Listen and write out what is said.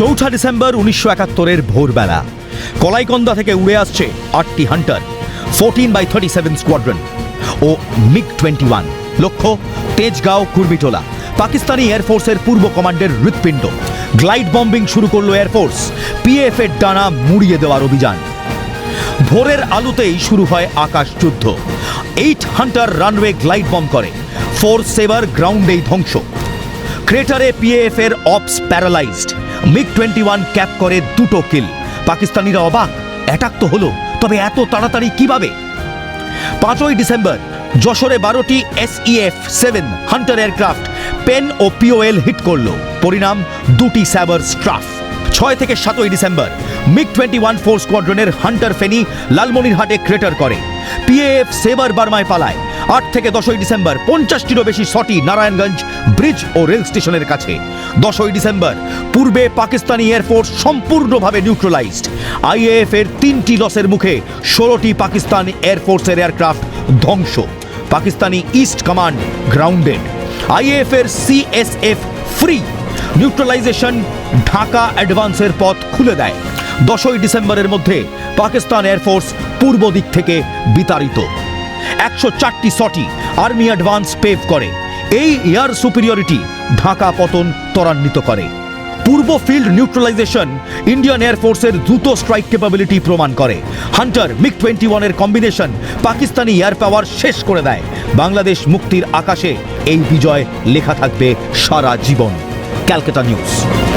চৌঠা ডিসেম্বর উনিশশো একাত্তরের ভোরবেলা। কলাইকন্দা থেকে উড়ে আসছে আটটি Hunter fourteen by thirty seven squadron O MiG twenty one লক্ষ্য, তেজগাঁও, কুর্মিটোলা। পাকিস্তানি এয়ারফোর্সের পূর্ব কমান্ডের হৃৎপিণ্ড। গ্লাইড বম্বিং শুরু করল এয়ারফোর্স পিএফ এর ডানা মুড়িয়ে দেওয়ার অভিযান। ভোরের আলোতেই শুরু হয় আকাশ যুদ্ধ। Eight Hunter runway glide bomb করে। ফোর সেভার গ্রাউন্ডেই ধ্বংস। ক্রেটারে পিএএফ এর ops paralysed MiG twenty one cap করে দুটো কিল। পাকিস্তানিরা অবাক, অ্যাটাক তো হলো, তবে এত তাড়াতাড়ি কীভাবে? পাঁচই ডিসেম্বর, যশোরে বারোটি SEF seven hunter aircraft pen ও পিওএল হিট করল। পরিণাম, দুটি স্যাবার স্ট্রাফ ছয় থেকে সাতই December MiG twenty one four স্কোয়াড্রনের Hunter Feni লালমনিরহাটে ক্রেটার করে। পিএএফ সেবার বার্মায় পালায়, আট থেকে দশই ডিসেম্বর, পঞ্চাশটিরও বেশি সটি নারায়ণগঞ্জ ব্রিজ ও রেল স্টেশনের কাছে। দশই ডিসেম্বর, পূর্বে পাকিস্তানি এয়ারফোর্স সম্পূর্ণভাবে নিউট্রালাইজড। আইএএফ এর তিনটি লসের মুখে ষোলোটি পাকিস্তান এয়ারফোর্সের এয়ারক্রাফট ধ্বংস। Pakistani east command grounded. IAF এর সিএসএফ ফ্রি। নিউট্রালাইজেশন ঢাকা অ্যাডভান্সের পথ খুলে দেয়। দশই ডিসেম্বরের মধ্যে পাকিস্তান এয়ারফোর্স পূর্ব দিক থেকে বিতাড়িত। একশো চারটি সটি আর্মি অ্যাডভান্স পেভ করে। এই এয়ার সুপিরিয়রিটি ঢাকা পতন ত্বরান্বিত করে। পূর্ব ফিল্ড নিউট্রালাইজেশন ইন্ডিয়ান এয়ারফোর্সের দ্রুত স্ট্রাইক ক্যাপাবিলিটি প্রমাণ করে। হান্টার মিগ টোয়েন্টি ওয়ানের কম্বিনেশন পাকিস্তানি এয়ার পাওয়ার শেষ করে দেয়। বাংলাদেশ মুক্তির আকাশে এই বিজয় লেখা থাকবে সারা জীবন। Calcutta News.